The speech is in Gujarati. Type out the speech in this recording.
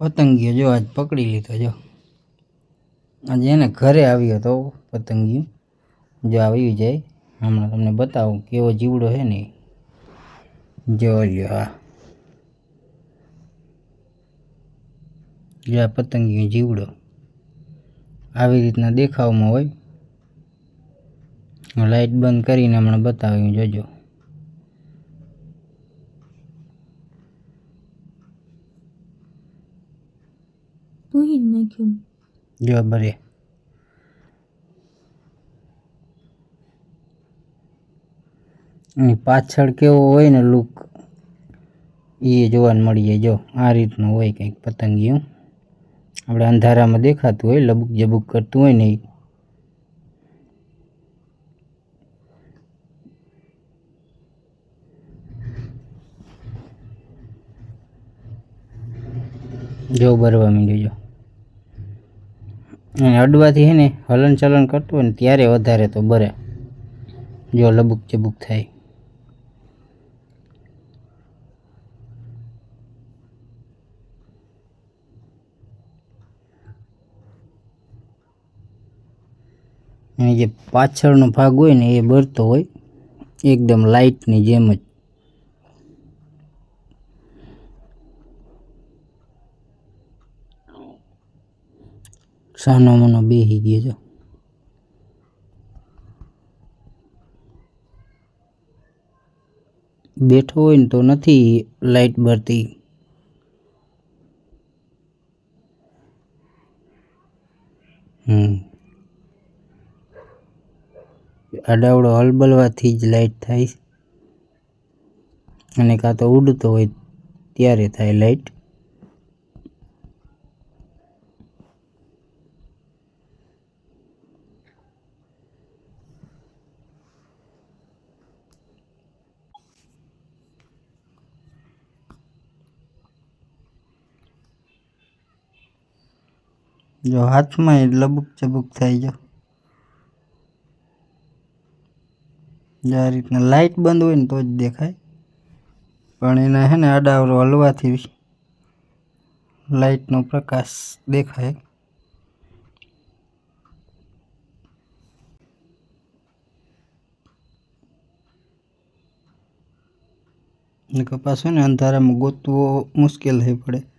પતંગિયો જો આજ પકડી લીધો, જો. આજે એને ઘરે આવ્યો હતો પતંગી જો આવી જાય, હમણાં તમને બતાવું કેવો જીવડો છે ને. જો લ્યો આ જો આ પતંગીઓ જીવડો આવી રીતના દેખાવમાં હોય. લાઇટ બંધ કરીને હમણાં બતાવ્યું, જોજો. જ નાખ્યું જો બરે પાછળ કેવો હોય ને લુક એ જોવાનું મળી જાય જો, આ રીતનું હોય કંઈક પતંગિયું. આપણે અંધારામાં દેખાતું હોય, લબુક જબુક કરતું હોય ને. જો બરવા માંડ્યું, જો. અને અડવાથી હે ને હલન ચલન કરતું હોય ને ત્યારે વધારે તો બરે. જો લબુક ચબુક થાય. અને જે પાછળનો ભાગ હોય ને એ બરતો હોય, એકદમ લાઇટની જેમ જ. સાનો મનો બેહી ગયો છો બેઠો હોય ને તો નથી લાઈટ બરતી હમ. આડાવડો હલબલવાથી જ લાઇટ થાય અને કાં તો ઉડતો હોય ત્યારે થાય લાઇટ જો હાથમાં લબુક ચબુક થઈ જો. જો આ રીતના લાઇટ બંધ હોય ને તો જ દેખાય. પણ એના હે ને આડાવડો હલવાથી લાઇટનો પ્રકાશ દેખાય. ને કપાસ હોય ને અંધારામાં ગોતવો મુશ્કેલ થઈ પડે.